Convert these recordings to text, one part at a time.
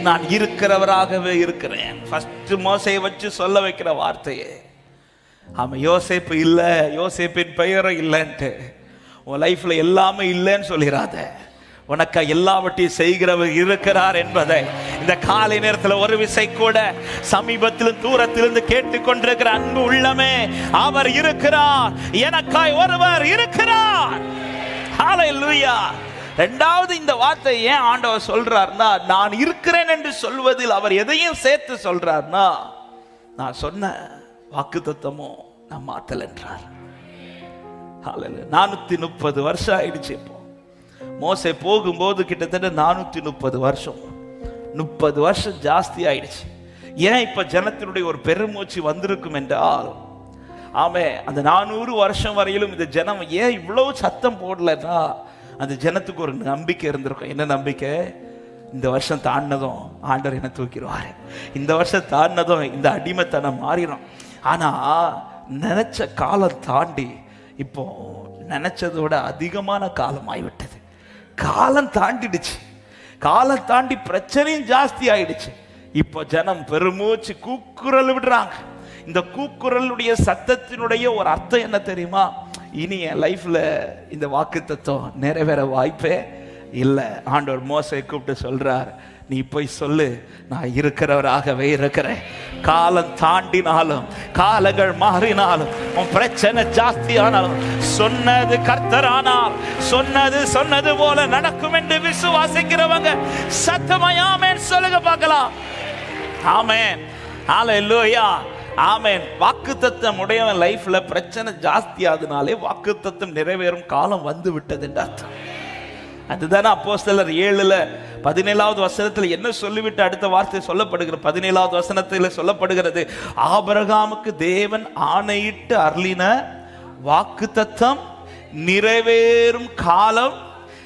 நான் இருக்கிறவராகவே இருக்கிறேன். ஃபஸ்ட்டு மோசையை வச்சு சொல்ல வைக்கிற வார்த்தையே. அவன் யோசேப்பு இல்லை யோசேப்பின் பெயரும் இல்லைன்ட்டு. உன் லைஃப்பில் எல்லாமே இல்லைன்னு சொல்லிடாத உனக்கு எல்லாவற்றையும் செய்கிறவர் இருக்கிறார் என்பதை. இந்த காலை நேரத்தில் ஒரு விசை கூட சமீபத்திலும் தூரத்திலிருந்து கேட்டுக்கொண்டிருக்கிற அன்பு உள்ளமே அவர் இருக்கிறார். எனக்காய் ஒருவர் இருக்கிறார். ஹalleluya ரெண்டாவது இந்த வார்த்தை ஏன் ஆண்டவர் சொல்றார்னா நான் இருக்கிறேன் என்று சொல்வதில் அவர் எதையும் சேர்த்து சொல்றார்னா நான் சொன்ன வாக்கு தத்தமும் நான் மாத்தல் என்றார். நானூத்தி முப்பது வருஷம் ஆயிடுச்சு இப்போ. மோசை போகும்போது கிட்டத்தட்ட நானூத்தி முப்பது வருஷம். முப்பது வருஷம் ஜாஸ்தி ஆயிடுச்சு. ஏன் இப்ப ஜனத்தினுடைய ஒரு பெருமூச்சு வந்திருக்கும் என்றால் ஆமே அந்த நானூறு வருஷம் வரையிலும் இந்த ஜனம் ஏன் இவ்வளவு சத்தம் போடலன்னா அந்த ஜனத்துக்கு ஒரு நம்பிக்கை இருந்திருக்கும். என்ன நம்பிக்கை? இந்த வருஷம் தாண்டினதும் ஆண்டவர் என்ன தூக்கிடுவாரு. இந்த வருஷம் தாண்டினதும் இந்த அடிமைத்தனம் மாறிடும். ஆனா நினைச்ச காலம் தாண்டி இப்போ நினைச்சதோட அதிகமான காலம் ஆகிவிட்டது காலம் தாண்டிடுச்சு. காலம் தாண்டி பிரச்சனையும் ஜாஸ்தி ஆயிடுச்சு. இப்போ ஜனம் பெருமூச்சு கூக்குரல் விடுறாங்க. இந்த கூக்குரலுடைய சத்தத்தினுடைய ஒரு அர்த்தம் என்ன தெரியுமா? இனி என் லைஃப்பில் இந்த வாக்கு தத்துவம் நிறைவேற வாய்ப்பே இல்லை. ஆண்டவர் மோசை கூப்பிட்டு சொல்கிறார் நீ போய் சொல்லு நான் இருக்கிறவராகவே இருக்கிறேன். காலம் தாண்டினாலும் காலங்கள் மாறினாலும் உன் பிரச்சனை ஜாஸ்தியானாலும் சொன்னது கர்த்தரானால் சொன்னது சொன்னது போல நடக்கும் என்று விசுவாசிக்கிறவங்க சத்தமயாமேன் சொல்லுங்க பார்க்கலாம். ஆமென். ஹalleluya ஆமென். வாக்குத்தத்தம் உடையவன் லைஃப்ல பிரச்சனை ஜாஸ்தி ஆகுதுனாலே வாக்குத்தத்தம் நிறைவேறும் காலம் வந்து விட்டது என்று அர்த்தம். அதுதானே சிலர் ஏழுல பதினேழாவது வசனத்தில் என்ன சொல்லிவிட்டு அடுத்த வார்த்தை சொல்லப்படுகிறது பதினேழாவது வசனத்தில் சொல்லப்படுகிறது ஆபரகாமுக்கு தேவன் ஆணையிட்டு அருளின வாக்கு தத்தம் நிறைவேறும் காலம்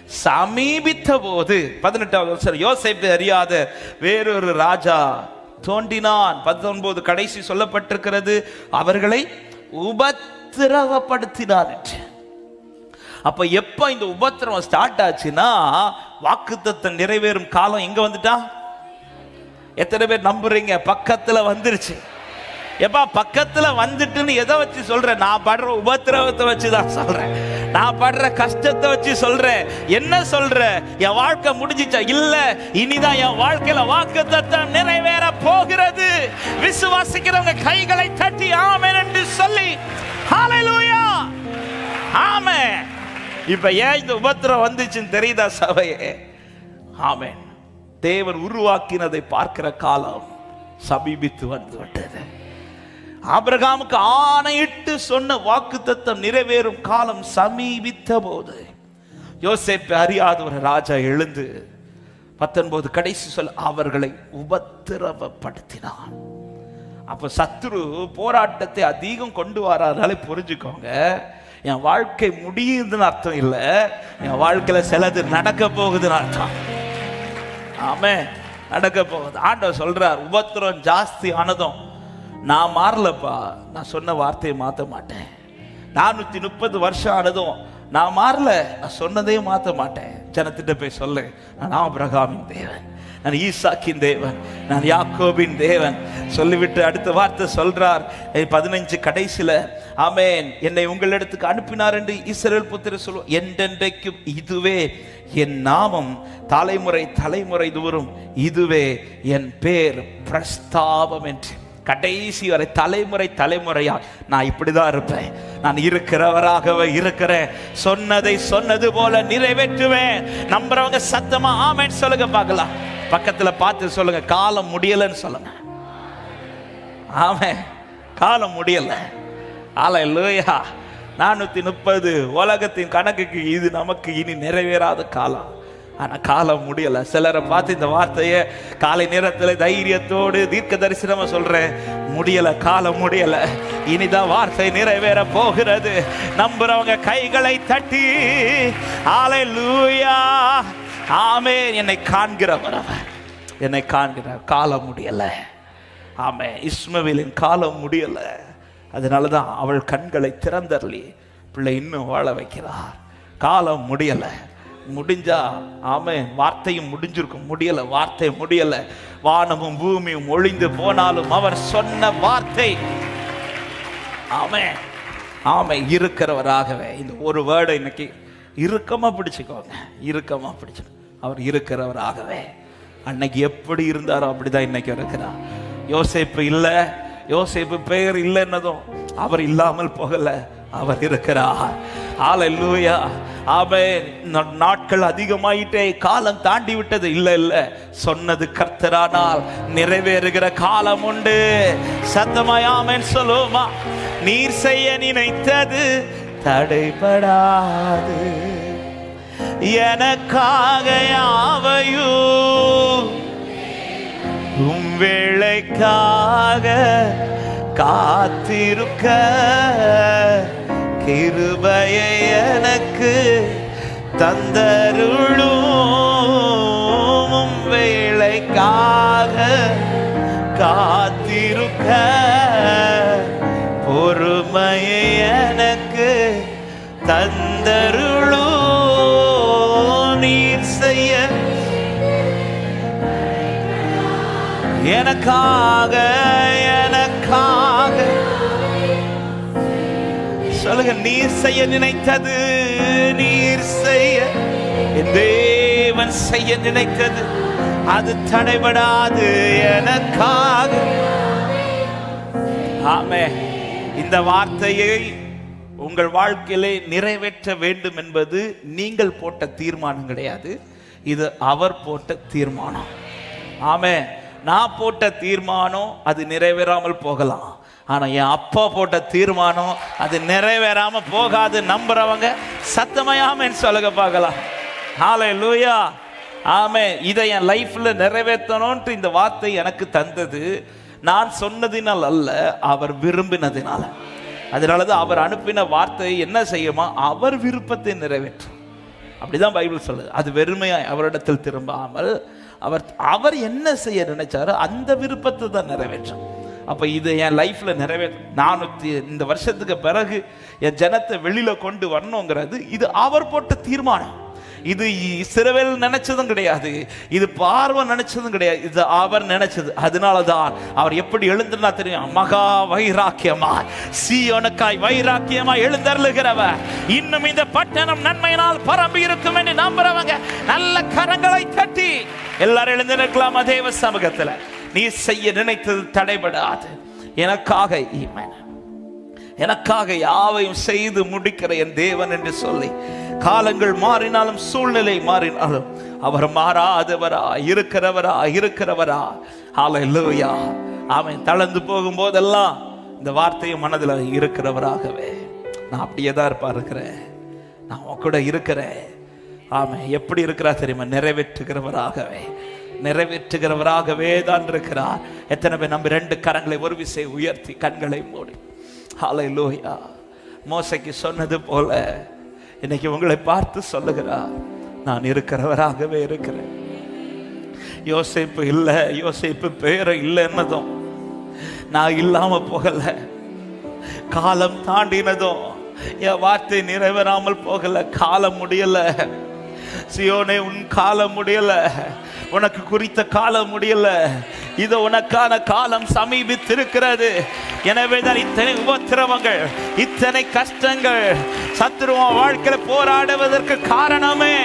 சமீபித்த போது பதினெட்டாவது வருஷம் யோசேப்பை அறியாத வேறொரு ராஜா தோண்டினான் பத்தொன்பது கடைசி சொல்லப்பட்டிருக்கிறது. அவர்களை உபத்திரவப்படுத்தினார் என்று. அப்ப எப்ப இந்த உபத்திரவம் ஸ்டார்ட் ஆச்சுன்னா வாக்குத்தத்தை நிறைவேறும் காலம் எங்க வந்துட்டா? எத்தனை பேர் நம்புறீங்க? பக்கத்துல வந்துருச்சு. எப்பா பக்கத்துல வந்துட்டுன்னு எதை வச்சு சொல்றேன்? நான் படுற உபத்திரவத்தை வச்சு தான் சொல்றேன். நான் படுற கஷ்டத்தை வச்சு சொல்றேன் என்ன சொல்ற? என் வாழ்க்கை முடிஞ்சிச்சா? இல்ல. இனிதான் என் வாழ்க்கையில வாக்கு தத்தம் நிறைவேற போகிறது. விசுவாசிக்கிறவங்க கைகளை தட்டி ஆமேன் என்று சொல்லி. ஹalleluya ஆமென். இப்ப ஏன் இந்த உபத்திரம் வந்துச்சுன்னு தெரியுதா சபையே? ஆமேன். தேவன் உருவாக்கினதை பார்க்கிற காலம் சமீபித்து வந்து விட்டது. ஆபிரகாமுக்கு ஆணையிட்டு சொன்ன வாக்குத்தத்தம் நிறைவேறும் காலம் சமீபித்த போது யோசேப்பை அறியாத ஒரு ராஜா எழுந்து பத்தொன்பது கடைசி சொல் அவர்களை உபத்திரவப்படுத்தினான். அப்ப சத்ரு போராட்டத்தை அதிகம் கொண்டு வராதாலே புரிஞ்சுக்கோங்க என் வாழ்க்கை முடியுதுன்னு அர்த்தம் இல்லை என் வாழ்க்கையில சிலது நடக்க போகுதுன்னு அர்த்தம். ஆமே நடக்க போகுது. ஆண்டவர் சொல்றார் உபத்திரம் ஜாஸ்தி ஆனதும் நான் மாறலப்பா. நான் சொன்ன வார்த்தையை மாற்ற மாட்டேன். நானூத்தி முப்பது வருஷம் ஆனதும் நான் மாறல. நான் சொன்னதையும் மாற்ற மாட்டேன். ஜனத்திட்ட போய் சொல்லு. நான் ஆபிரகாமின் தேவன். நான் ஈசாக்கின் தேவன். நான் யாக்கோபின் தேவன். சொல்லிவிட்டு அடுத்த வார்த்தை சொல்றார். பதினஞ்சு கடைசியில் ஆமேன். என்னை உங்களிடத்துக்கு அனுப்பினார் என்று இஸ்ரவேல் புத்திர சொல்லுவோம் என்றென்றைக்கும் இதுவே என் நாமம். தலைமுறை தலைமுறை தூரும் இதுவே என் பேர் பிரஸ்தாபம் என்று. கடைசி வரை தலைமுறை தலைமுறையாக நான் இப்படிதான் இருப்பேன். நான் இருக்கிறவராகவே இருக்கிறேன். சொன்னதை சொன்னது போல நிறைவேற்றுவேன். நம்புறவங்க சத்தமா ஆமென் சொல்லுங்க பார்க்கலாம். பக்கத்துல பார்த்து சொல்லுங்க. காலம் முடியலன்னு சொல்லுங்க. ஆமே காலம் முடியல. ஆலை லூயா நானூத்தி முப்பது உலகத்தின் கணக்குக்கு இது நமக்கு இனி நிறைவேறாத காலம். ஆனால் காலம் முடியலை. சிலரை பார்த்து இந்த வார்த்தையை காலை நேரத்தில் தைரியத்தோடு தீர்க்க தரிசனமாக சொல்கிறேன் முடியலை காலம் முடியலை. இனிதான் வார்த்தை நிறைவேற போகிறது. நம்புறவங்க கைகளை தட்டி ஆலை லூயா ஆமே என்னை காண்கிறவர் அவர். என்னை காண்கிறார். காலம் முடியலை. ஆமே இஸ்மவேலின் காலம் முடியலை. அதனால தான் அவள் கண்களை திறந்தரலி பிள்ளை இன்னும் வாழ வைக்கிறார். காலம் முடியலை. முடிஞ்சா ஆமே வார்த்தையும் முடிஞ்சிருக்கும். முடியல வார்த்தை முடியல. வானமும் பூமியும் ஒழிந்து போனாலும் அவர் சொன்ன வார்த்தை. ஆமே ஆமை இருக்கிறவராகவே. இந்த ஒரு வேர்டை இன்னைக்கு இறுக்கமா பிடிச்சுக்கோங்க. இறுக்கமா பிடிச்சு. அவர் இருக்கிறவராகவே. அன்னைக்கு எப்படி இருந்தாரோ அப்படிதான் இன்னைக்கு இருக்கிறார். யோசிப்பு இல்லை. யோசிப்பு பெயர் இல்லைன்னதும் அவர் இல்லாமல் போகல. அவர் இருக்கிறார். ஆலை லூயா அவன் நாட்கள் அதிகமாயிட்டே காலம் தாண்டி விட்டது இல்ல இல்ல. சொன்னது கர்த்தரானால் நிறைவேறுகிற காலம் உண்டு. சத்தமயாமன் சொல்லுமா நீர் செய்ய நினைத்தது தடைபடாது. எனக்காக யாவையும் உம் வேளைக்காக காத்திருக்க கிருபையை எனக்கு தந்தருளும் உம் வேளைக்காக காத்திருக்க பொறுமையை எனக்கு தந்தருளும் நீர் செய்ய எனக்காக எனக்காக. சொல்லுங்க நீர் செய்ய நினைத்தது நீர் செய்ய. தேவன் செய்ய நினைத்தது அது தடைபடாது எனக்காக. ஆமே இந்த வார்த்தையை உங்கள் வாழ்க்கையிலே நிறைவேற்ற வேண்டும் என்பது நீங்கள் போட்ட தீர்மானம் கிடையாது. இது அவர் போட்ட தீர்மானம். ஆமே நான் போட்ட தீர்மானம் அது நிறைவேறாமல் போகலாம். ஆனால் என் அப்பா போட்ட தீர்மானம் அது நிறைவேறாமல் போகாது நம்புறவங்க சத்தமயாமன்னு சொல்லுங்க பார்க்கலாம். ஹாலே லூயா ஆமே இதை என் லைஃப்பில் நிறைவேற்றணும்ன்ட்டு இந்த வார்த்தை எனக்கு தந்தது. நான் சொன்னதினால் அல்ல அவர் விரும்பினதினால. அதனாலதான் அவர் அனுப்பின வார்த்தை என்ன செய்யுமா? அவர் விருப்பத்தை நிறைவேற்றும். அப்படிதான் பைபிள் சொல்லுது. அது வெறுமையாய் அவரிடத்தில் திரும்பாமல் அவர் அவர் என்ன செய்ய நினைச்சாரோ அந்த விருப்பத்தை தான் நிறைவேற்றும் அப்போ இது என் லைஃப்பில் நிறைவேற்ற நானூற்றி இந்த வருஷத்துக்கு பிறகு என் ஜனத்தை வெளியில் கொண்டு வரணுங்கிறது இது அவர் போட்ட தீர்மானம். இது சிறவேல் நினைச்சதும் கிடையாது. இது பார்வை நினைச்சதும் கிடையாது. இது அவர் நினைச்சது. அதனாலதான் அவர் எப்படி எழுந்திருந்தா தெரியும்? மகா வைராக்கியமா. சீயோனுக்காய் வைராக்கியமா எழுந்தருளுகிறவர். இன்னும் இந்த பட்டணம் நன்மையினால் பரம்பி இருக்கும் என்று நம்புறவங்க நல்ல கரங்களை தட்டி எல்லாரும் எழுந்து நிற்கலாமா தேவ சமூகத்துல. நீ செய்ய நினைத்தது தடைபடாது. எனக்காக ஈமன். எனக்காக யாவையும் செய்து முடிக்கிற என் தேவன் என்று சொல்லி காலங்கள் மாறினாலும் சூழ்நிலை மாறினாலும் அவர் மாறாதவரா இருக்கிறவரா இருக்கிறவரா. ஹalleluya அவன் தளர்ந்து போகும்போதெல்லாம் இந்த வார்த்தையும் மனதில் இருக்கிறவராகவே. நான் அப்படியே தான் இருப்பா இருக்கிறேன். நான் உன் கூட இருக்கிறேன். ஆமை எப்படி இருக்கிறா தெரியுமா? நிறைவேற்றுகிறவராகவே. நிறைவேற்றுகிறவராகவே தான் இருக்கிறார். எத்தனை பேர் நம்ம ரெண்டு கரங்களை ஒரு விசை உயர்த்தி கண்களை மூடி. ஹாலை லோயா மோசைக்கு சொன்னது போல இன்னைக்கு உங்களை பார்த்து சொல்லுகிறார். நான் இருக்கிறவராகவே இருக்கிறேன். யோசிப்பு இல்லை யோசிப்பு பேரை இல்லைன்னதும் நான் இல்லாம போகல. காலம் தாண்டினதும் என் வார்த்தை நிறைவேறாமல் போகல. காலம் முடியல. சியோனே உன் காலம் முடியல. உனக்கு குறித்த காலம் முடியல. இது உனக்கான காலம் சமீபித்திருக்கிறது. எனவே தான் இத்தனை உபத்திரவங்கள் இத்தனை கஷ்டங்கள் சத்துருவன் வாழ்க்கையில போராடுவதற்கு காரணமே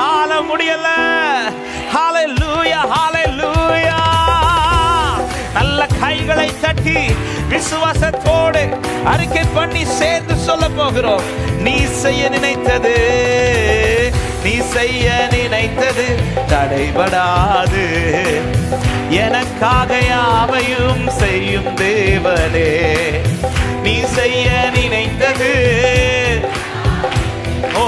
காலம் முடியல. ஹalleluya ஹalleluya நல்ல கைகளை தட்டி விசுவாசத்தோடு அறிக்கை பண்ணி சேர்ந்து சொல்ல போகிறோம். நீ செய்ய நினைத்தது நீ செய்ய நினைத்தது தடைபடாது. எனக்காக யாவையும் செய்யும் தேவனே நீ செய்ய நினைத்தது. ஓ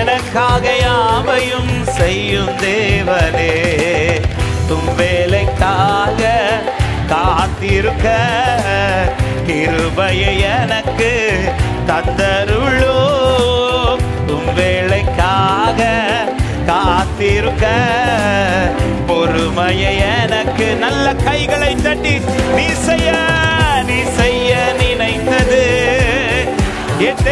எனக்காக யாவையும் செய்யும் தேவனே தும் வேலைக்காக காத்திருக்க கிருபையை எனக்கு தந்தரு இருக்க. பொறுமையை எனக்கு நல்ல கைகளை தட்டி நீ செய்ய நீ செய்ய நினைத்தது. என்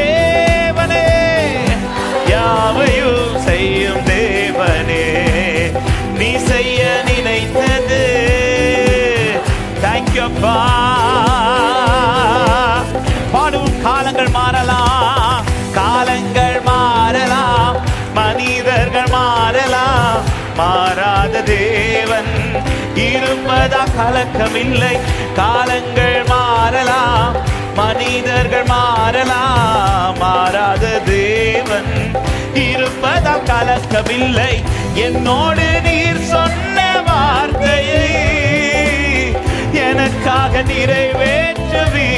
இருப்பதா கலக்கமில்லை. காலங்கள் மாறலாம் மனிதர்கள் மாறலாம். மாறாத தேவன் இருப்பதா கலக்கமில்லை. என்னோடு நீர் சொன்ன வார்த்தையை எனக்காக நிறைவேற்றுவி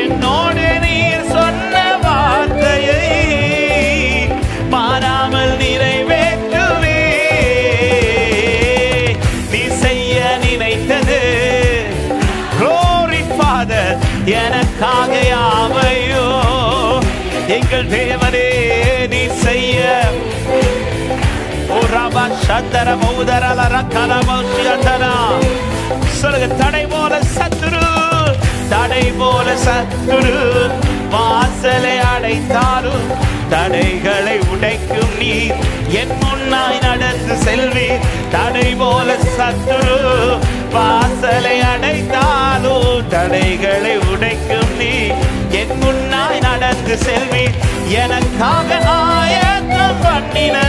என்னோடு எனக்காக யாவையோ எங்கள் தேவனே நீ செய்ய. சந்தர மௌதரல சொல்லுங்க தடை போல சத்துரு. தடை போல சத்துரு. வாசலை அடைத்தாலும் தடைகளை உடைக்கும் நீ என் முன்னாய் நடந்து செல்வி. தடை போல சத்துரு. வாசலை அடைத்தாலோ தடைகளை உடைக்கும் நீ என் முன்னாய் நடந்து செல்வி. எனக்காக ஆயத்தம் பண்ணின